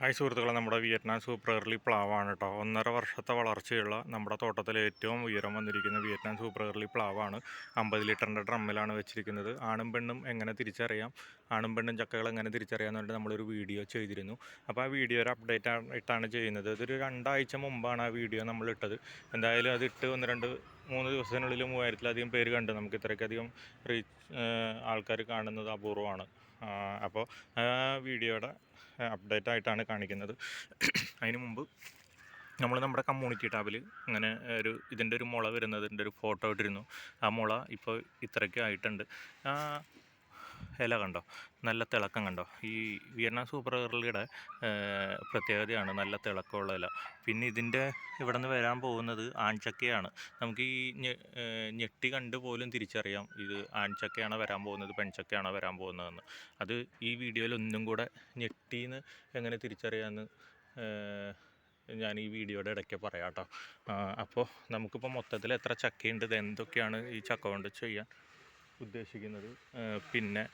Hi സുഹൃത്തുക്കളെ നമ്മുടെ Vietnam super early പ്ലാവാണ് കേട്ടോ ഒന്നര വർഷത്തെ വളർച്ചയുള്ള നമ്മുടെ തോട്ടത്തിലെ ഏറ്റവും ഉയരം വന്നിരിക്കുന്ന വിയറ്റ്നാം സൂപ്പർ എർലി പ്ലാവാണ്. അമ്പത് ലിറ്ററിന്റെ ഡ്രമ്മിലാണ് വെച്ചിരിക്കുന്നത്. ആണും പെണ്ണും എങ്ങനെ തിരിച്ചറിയാം? ആണും പെണ്ണും ചക്കകൾ എങ്ങനെ തിരിച്ചറിയാമെന്ന് പറഞ്ഞിട്ട് നമ്മളൊരു വീഡിയോ ചെയ്തിരുന്നു. അപ്പോൾ ആ വീഡിയോ ഒരു അപ്ഡേറ്റ് ആയിട്ടാണ് ചെയ്യുന്നത്. ഇതൊരു രണ്ടാഴ്ച മുമ്പാണ് ആ വീഡിയോ നമ്മൾ ഇട്ടത് എന്തായാലും അത് ഇട്ട് ഒന്ന് രണ്ട് മൂന്ന് ദിവസത്തിനുള്ളിൽ മൂവായിരത്തിലധികം പേര് കണ്ട് നമുക്ക് ഇത്രയ്ക്കധികം റീച്ച് ആൾക്കാർ കാണുന്നത് അപൂർവമാണ്. അപ്പോൾ വീഡിയോയുടെ അപ്ഡേറ്റ് ആയിട്ടാണ് കാണിക്കുന്നത്. അതിന് മുമ്പ് നമ്മൾ നമ്മുടെ കമ്മ്യൂണിറ്റി ടാബിൽ ഇങ്ങനെ ഒരു ഇതിന്റെ ഒരു മുള വരുന്നതിന്റെ ഒരു ഫോട്ടോ ഇട്ടിരുന്നു. ആ മുള ഇപ്പോൾ ഇത്രയ്ക്ക് ആയിട്ടുണ്ട്. ഇല കണ്ടോ? നല്ല തിളക്കം കണ്ടോ? ഈ വിയറ്റ്നാം സൂപ്പർ കർളിയുടെ പ്രത്യേകതയാണ് നല്ല തിളക്കമുള്ള ഇല. പിന്നെ ഇതിന്റെ ഇവിടെ നിന്ന് വരാൻ പോകുന്നത് ആൺചക്കയാണ്. നമുക്ക് ഈ ഞെട്ടി കണ്ട് പോലും തിരിച്ചറിയാം ഇത് ആൺചക്കയാണോ വരാൻ പോകുന്നത് പെൺചക്കയാണോ വരാൻ പോകുന്നതെന്ന്. അത് ഈ വീഡിയോയിൽ ഒന്നും കൂടെ ഞെട്ടിന്ന് എങ്ങനെ തിരിച്ചറിയാമെന്ന് ഞാൻ ഈ വീഡിയോയുടെ ഇടയ്ക്ക് പറയാം കേട്ടോ. അപ്പോൾ നമുക്കിപ്പോൾ മൊത്തത്തിൽ എത്ര ചക്കയുണ്ട് ഇത് എന്തൊക്കെയാണ് ഈ ചക്ക കൊണ്ട് ചെയ്യാൻ? ഉദ്ദേശിക്കുന്നത്. പിന്നെ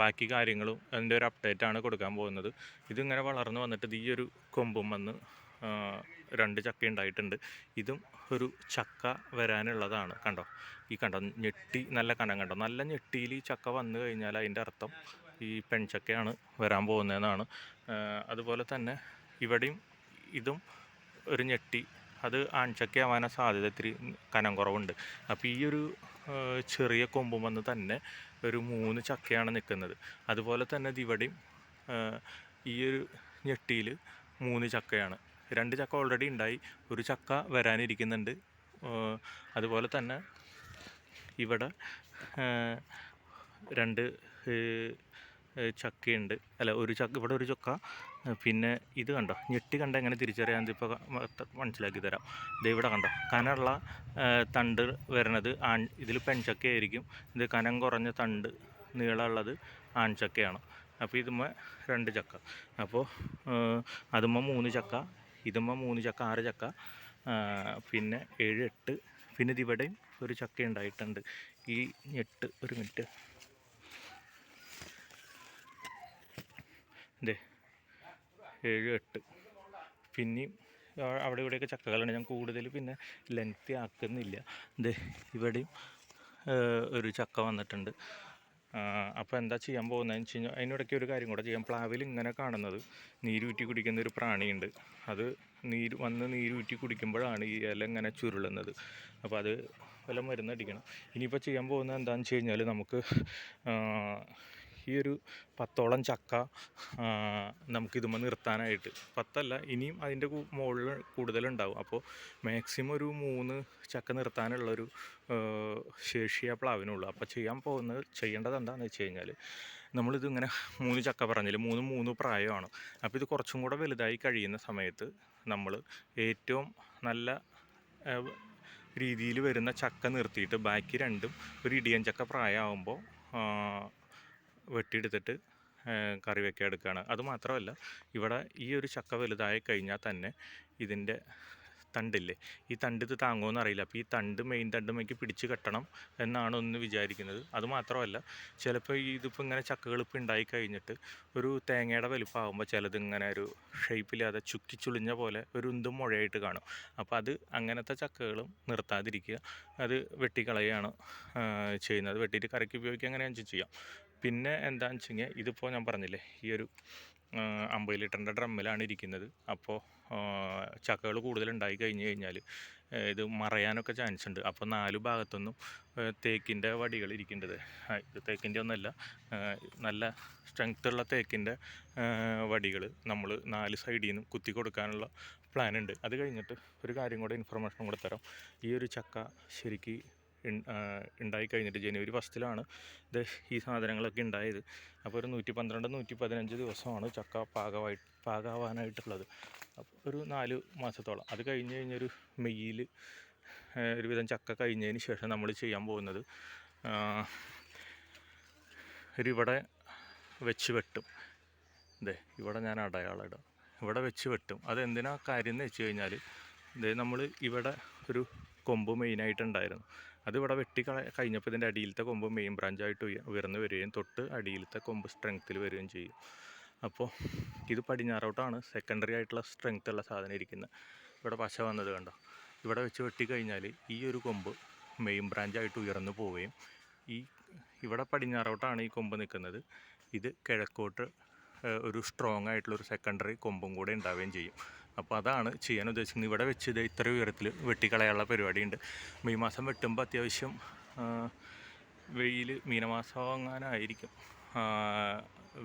ബാക്കി കാര്യങ്ങളും അതിന്റെ ഒരു അപ്ഡേറ്റ് ആണ് കൊടുക്കാൻ പോകുന്നത്. ഇതിങ്ങനെ വളർന്നു വന്നിട്ട് ഈ ഒരു കൊമ്പും വന്ന് രണ്ട് ചക്ക ഉണ്ടായിട്ടുണ്ട്. ഇതും ഒരു ചക്ക വരാനുള്ളതാണ് കണ്ടോ? ഈ കണ്ടോ ഞെട്ടി നല്ല കനം കണ്ടോ? നല്ല ഞെട്ടിയിൽ ഈ ചക്ക വന്നു കഴിഞ്ഞാൽ അതിന്റെ അർത്ഥം ഈ പെൺചക്കയാണ് വരാൻ പോകുന്നതെന്നാണ്. അതുപോലെ തന്നെ ഇവിടെയും ഇതും ഒരു ഞെട്ടി അത് ആൺചക്കയാവാനാ സാധ്യത ഇത്തിരി കനം കുറവുണ്ട്. അപ്പോൾ ഈ ഒരു ചെറിയ കൊമ്പും വന്ന് തന്നെ ഒരു മൂന്ന് ചക്കയാണ് നിൽക്കുന്നത് അതുപോലെ തന്നെ ദിവടിയും ഈ ഒരു ഞെട്ടിയിൽ മൂന്ന് ചക്കയാണ്. രണ്ട് ചക്ക ഓൾറെഡി ഉണ്ടായി. ഒരു ചക്ക വരാനിരിക്കുന്നുണ്ട്. അതുപോലെ തന്നെ ഇവിടെ രണ്ട് ചക്കയുണ്ട്. അല്ല ഒരു ചക്ക ഇവിടെ ഒരു ചക്ക. പിന്നെ ഇത് കണ്ടോ? ഞെട്ടി കണ്ട എങ്ങനെ തിരിച്ചറിയാൻ ഇപ്പോൾ മനസ്സിലാക്കി തരാം. ഇത് ഇവിടെ കണ്ടോ? കനമുള്ള തണ്ട് വരണത് ആൺ ഇതിൽ പെൺചക്കയായിരിക്കും. ഇത് കനം കുറഞ്ഞ തണ്ട് നീളമുള്ളത് ആൺചക്കയാണ്. അപ്പോൾ ഇതുമ്മ രണ്ട് ചക്ക. അപ്പോൾ അതുമ്മ മൂന്ന് ചക്ക ഇതുമ്മ മൂന്ന് ചക്ക ആറ് ചക്ക പിന്നെ ഏഴ് എട്ട്. പിന്നെ ഇതിവിടെയും ഒരു ചക്ക ഉണ്ടായിട്ടുണ്ട്. ഈ എട്ട് ഒരു മിനിറ്റ്. ഇതേ ഏഴ് എട്ട്. പിന്നെയും അവിടെ ഇവിടെയൊക്കെ ചക്കകളുണ്ട്. ഞാൻ കൂടുതൽ പിന്നെ ലെങ്തി ആക്കുന്നില്ല. ഇതേ ഇവിടെയും ഒരു ചക്ക വന്നിട്ടുണ്ട്. അപ്പോൾ എന്താ ചെയ്യാൻ പോകുന്നതെന്ന് വെച്ച് കഴിഞ്ഞാൽ അതിനിടയ്ക്ക് ഒരു കാര്യം കൂടെ ചെയ്യാം. പ്ലാവിൽ ഇങ്ങനെ കാണുന്നത് നീരൂറ്റി കുടിക്കുന്ന ഒരു പ്രാണിയുണ്ട്. അത് നീര് വന്ന് നീരൂറ്റി കുടിക്കുമ്പോഴാണ് ഈ ഇല ഇങ്ങനെ ചുരുളുന്നത്. അപ്പോൾ അത് വല്ല മരുന്നടിക്കണം ഇനിയിപ്പോൾ ചെയ്യാൻ പോകുന്നത് എന്താണെന്ന് വെച്ച് കഴിഞ്ഞാൽ നമുക്ക് ഈ ഒരു പത്തോളം ചക്ക നമുക്കിതുമ്പോൾ നിർത്താനായിട്ട്. പത്തല്ല ഇനിയും അതിന്റെ മുകളിൽ കൂടുതലുണ്ടാവും. അപ്പോൾ മാക്സിമം ഒരു മൂന്ന് ചക്ക നിർത്താനുള്ളൊരു ശേഷിയേ ശേഷി ആ പ്ലാവിനുള്ളൂ. അപ്പോൾ ചെയ്യാൻ പോകുന്നത് ചെയ്യേണ്ടത് എന്താണെന്ന് വെച്ച് കഴിഞ്ഞാൽ നമ്മളിതിങ്ങനെ മൂന്ന് ചക്ക പറഞ്ഞില്ല മൂന്ന് മൂന്ന് പ്രായമാണ്. അപ്പോൾ ഇത് കുറച്ചും കൂടെ വലുതായി കഴിയുന്ന സമയത്ത് നമ്മൾ ഏറ്റവും നല്ല രീതിയിൽ വരുന്ന ചക്ക നിർത്തിയിട്ട് ബാക്കി രണ്ടും ഒരു ഇടിയൻ ചക്ക പ്രായമാകുമ്പോൾ വെട്ടിയെടുത്തിട്ട് കറി വെക്കാൻ എടുക്കുകയാണ് അതുമാത്രമല്ല ഇവിടെ ഈ ഒരു ചക്ക വലുതായി കഴിഞ്ഞാൽ തന്നെ ഇതിന്റെ തണ്ടില്ലേ ഈ തണ്ട് ഇത് താങ്ങുമെന്ന് അറിയില്ല അപ്പോൾ ഈ തണ്ട് മെയിൻ തണ്ടുമേക്ക് പിടിച്ച് കെട്ടണം എന്നാണ് ഒന്ന് വിചാരിക്കുന്നത്. അതുമാത്രമല്ല ചിലപ്പോൾ ഇതിപ്പോൾ ഇങ്ങനെ ചക്കകൾ ഇപ്പോൾ ഉണ്ടായി കഴിഞ്ഞിട്ട് ഒരു തേങ്ങയുടെ വലിപ്പമാകുമ്പോൾ ചിലത് ഇങ്ങനെ ഒരു ഷേപ്പില്ലാതെ ചുക്കി ചുളിഞ്ഞ പോലെ ഒരു ഉന്തും മുഴയായിട്ട് കാണും. അപ്പോൾ അത് അങ്ങനത്തെ ചക്കകളും നിർത്താതിരിക്കുക. അത് വെട്ടിക്കളയാണ് ചെയ്യുന്നത്. വെട്ടിയിട്ട് കറിക്ക് ഉപയോഗിക്കുക അങ്ങനെ ചെയ്യാം. പിന്നെ എന്താണെന്ന് വെച്ച് കഴിഞ്ഞാൽ ഇതിപ്പോൾ ഞാൻ പറഞ്ഞില്ലേ ഈ ഒരു അമ്പത് ലിറ്ററിന്റെ ഡ്രമ്മിലാണ് ഇരിക്കുന്നത്. അപ്പോൾ ചക്കകൾ കൂടുതലുണ്ടായി കഴിഞ്ഞ് കഴിഞ്ഞാൽ ഇത് മറയാനൊക്കെ ചാൻസ് ഉണ്ട്. അപ്പോൾ നാല് ഭാഗത്തൊന്നും തേക്കിന്റെ വടികൾ ഇരിക്കേണ്ടത് ഇത് തേക്കിന്റെ ഒന്നല്ല നല്ല സ്ട്രെങ്ത് ഉള്ള തേക്കിന്റെ വടികൾ നമ്മൾ നാല് സൈഡിൽ നിന്നും കുത്തി കൊടുക്കാനുള്ള പ്ലാൻ ഉണ്ട്. അത് കഴിഞ്ഞിട്ട് ഒരു കാര്യം കൂടെ ഇൻഫർമേഷൻ കൂടെ തരാം. ഈ ഒരു ചക്ക ശരിക്ക് ഉണ്ടായി കഴിഞ്ഞിട്ട് ജനുവരി ഫസ്റ്റിലാണ് ഇത് ഈ സാധനങ്ങളൊക്കെ ഉണ്ടായത്. അപ്പോൾ ഒരു നൂറ്റി പന്ത്രണ്ട് നൂറ്റി പതിനഞ്ച് ദിവസമാണ് ചക്ക പാകമായി പാകാവാനായിട്ടുള്ളത്. അപ്പോൾ ഒരു നാല് മാസത്തോളം. അത് കഴിഞ്ഞ് കഴിഞ്ഞൊരു മെയ്യിൽ ഒരുവിധം ചക്ക കഴിഞ്ഞതിന് ശേഷം നമ്മൾ ചെയ്യാൻ പോകുന്നത് ഒരിവിടെ ഒരു വെച്ച് വെട്ടും. ഇതേ ഇവിടെ ഞാൻ അടയാളം ഇടാം. ഇവിടെ വെച്ച് വെട്ടും. അതെന്തിനാ കാര്യം എന്ന് വെച്ച് കഴിഞ്ഞാൽ ഇതേ നമ്മൾ ഇവിടെ ഒരു കൊമ്പ് മെയിനായിട്ടുണ്ടായിരുന്നു. അത് ഇവിടെ വെട്ടി കഴിഞ്ഞപ്പോൾ ഇതിന്റെ അടിയിലത്തെ കൊമ്പ് മെയിൻ ബ്രാഞ്ചായിട്ട് ഉയ- ഉയർന്നു വരികയും തൊട്ട് അടിയിലത്തെ കൊമ്പ് സ്ട്രെങ്ത്തിൽ വരികയും ചെയ്യും. അപ്പോൾ ഇത് പടിഞ്ഞാറോട്ടാണ് സെക്കൻഡറി ആയിട്ടുള്ള സ്ട്രെങ്ത് ഉള്ള സാധനം ഇരിക്കുന്നത്. ഇവിടെ പശ വന്നത് കണ്ടോ? ഇവിടെ വെച്ച് വെട്ടിക്കഴിഞ്ഞാൽ ഈ ഒരു കൊമ്പ് മെയിൻ ബ്രാഞ്ചായിട്ട് ഉയർന്നു പോവുകയും ഈ ഇവിടെ പടിഞ്ഞാറോട്ടാണ് ഈ കൊമ്പ് നിൽക്കുന്നത്. ഇത് കിഴക്കോട്ട് ഒരു സ്ട്രോങ് ആയിട്ടുള്ള ഒരു സെക്കൻഡറി കൊമ്പും കൂടെ ഉണ്ടാവുകയും ചെയ്യും. അപ്പോൾ അതാണ് ചെയ്യാൻ ഉദ്ദേശിക്കുന്നത്. ഇവിടെ വെച്ച് ഇത് ഇത്ര ഉയരത്തിൽ വെട്ടിക്കളയാനുള്ള പരിപാടിയുണ്ട്. മെയ് മാസം വെട്ടുമ്പോൾ അത്യാവശ്യം വെയിൽ മീനമാസം അങ്ങാനായിരിക്കും.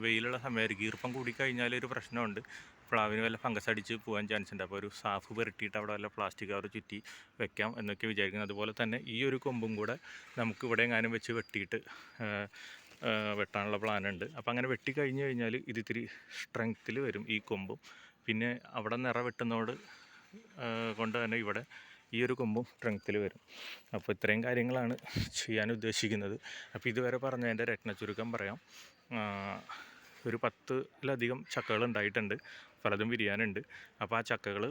വെയിലുള്ള സമയമായിരിക്കും. ഈർപ്പം കൂടിക്കഴിഞ്ഞാൽ ഒരു പ്രശ്നമുണ്ട്. പ്ലാവിന് വല്ല ഫംഗസ് അടിച്ച് പോകാൻ ചാൻസ് ഉണ്ട്. അപ്പോൾ ഒരു സാഫ് പുരട്ടിയിട്ട് അവിടെ വല്ല പ്ലാസ്റ്റിക് കവർ ചുറ്റി വെക്കാം എന്നൊക്കെ വിചാരിക്കുന്നത് അതുപോലെ തന്നെ ഈ ഒരു കൊമ്പും കൂടെ നമുക്ക് ഇവിടെ എങ്ങാനും വെച്ച് വെട്ടിയിട്ട് വെട്ടാനുള്ള പ്ലാൻ ഉണ്ട് അപ്പോൾ അങ്ങനെ വെട്ടി കഴിഞ്ഞ് കഴിഞ്ഞാൽ ഇതിത്തിരി സ്ട്രെങ്ത്തിൽ വരും ഈ കൊമ്പും. പിന്നെ അവിടെ നിറ വെട്ടുന്നതോട് കൊണ്ട് തന്നെ ഇവിടെ ഈ ഒരു കൊമ്പും സ്ട്രെങ്ത്തിൽ വരും. അപ്പോൾ ഇത്രയും കാര്യങ്ങളാണ് ചെയ്യാൻ ഉദ്ദേശിക്കുന്നത്. അപ്പോൾ ഇതുവരെ പറഞ്ഞതിന്റെ രത്ന ചുരുക്കം പറയാം. ഒരു പത്തിലധികം ചക്കകൾ ഉണ്ടായിട്ടുണ്ട്. പലതും വിരിയാനുണ്ട്. അപ്പോൾ ആ ചക്കകൾ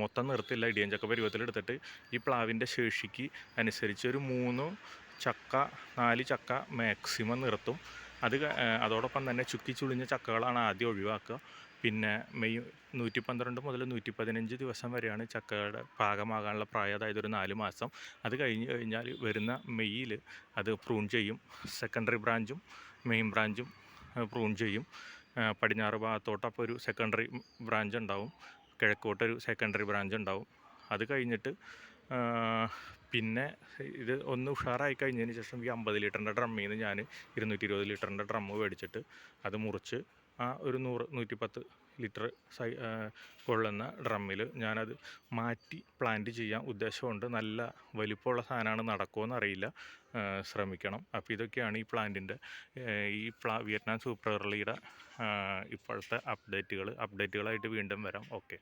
മൊത്തം നിർത്തില്ല. ഇടിയൻ ചക്ക പരുവത്തിലെടുത്തിട്ട് ഈ പ്ലാവിന്റെ ശേഷിക്ക് അനുസരിച്ച് ഒരു മൂന്ന് ചക്ക നാല് ചക്ക മാക്സിമം നിർത്തും. അത് അതോടൊപ്പം തന്നെ ചുക്കി ചുളിഞ്ഞ ചക്കകളാണ് ആദ്യം ഒഴിവാക്കുക. പിന്നെ മെയ് നൂറ്റി പന്ത്രണ്ട് മുതൽ നൂറ്റി പതിനഞ്ച് ദിവസം വരെയാണ് ചക്കയുടെ പാകമാകാനുള്ള പ്രായം അതായത് ഒരു നാല് മാസം. അത് കഴിഞ്ഞ് കഴിഞ്ഞാൽ വരുന്ന മെയ്യിൽ അത് പ്രൂൺ ചെയ്യും. സെക്കൻഡറി ബ്രാഞ്ചും മെയിൻ ബ്രാഞ്ചും പ്രൂൺ ചെയ്യും. പടിഞ്ഞാറ് ഭാഗത്തോട്ട് അപ്പോൾ ഒരു സെക്കൻഡറി ബ്രാഞ്ച് ഉണ്ടാവും. കിഴക്കോട്ടൊരു സെക്കൻഡറി ബ്രാഞ്ച് ഉണ്ടാവും. അത് കഴിഞ്ഞിട്ട് പിന്നെ ഇത് ഒന്ന് ഉഷാറായി കഴിഞ്ഞതിന് ശേഷം ഈ അമ്പത് ലിറ്ററിന്റെ ഡ്രമ്മിൽ നിന്ന് ഞാൻ ഇരുന്നൂറ്റി ഇരുപത് ലിറ്ററിന്റെ ഡ്രമ്മ് മേടിച്ചിട്ട് അത് മുറിച്ച് ആ ഒരു നൂറ് നൂറ്റിപ്പത്ത് ലിറ്റർ സൈ കൊള്ളുന്ന ഡ്രമ്മിൽ ഞാനത് മാറ്റി പ്ലാന്റ് ചെയ്യാൻ ഉദ്ദേശമുണ്ട്. നല്ല വലിപ്പമുള്ള സാധനമാണ് നടക്കുമോ അറിയില്ല ശ്രമിക്കണം. അപ്പോൾ ഇതൊക്കെയാണ് ഈ പ്ലാന്റിന്റെ ഈ പ്ലാ വിയറ്റ്നാം സൂപ്പർ എർലിയുടെ ഇപ്പോഴത്തെ അപ്ഡേറ്റുകൾ അപ്ഡേറ്റുകളായിട്ട് വീണ്ടും വരാം. ഓക്കെ.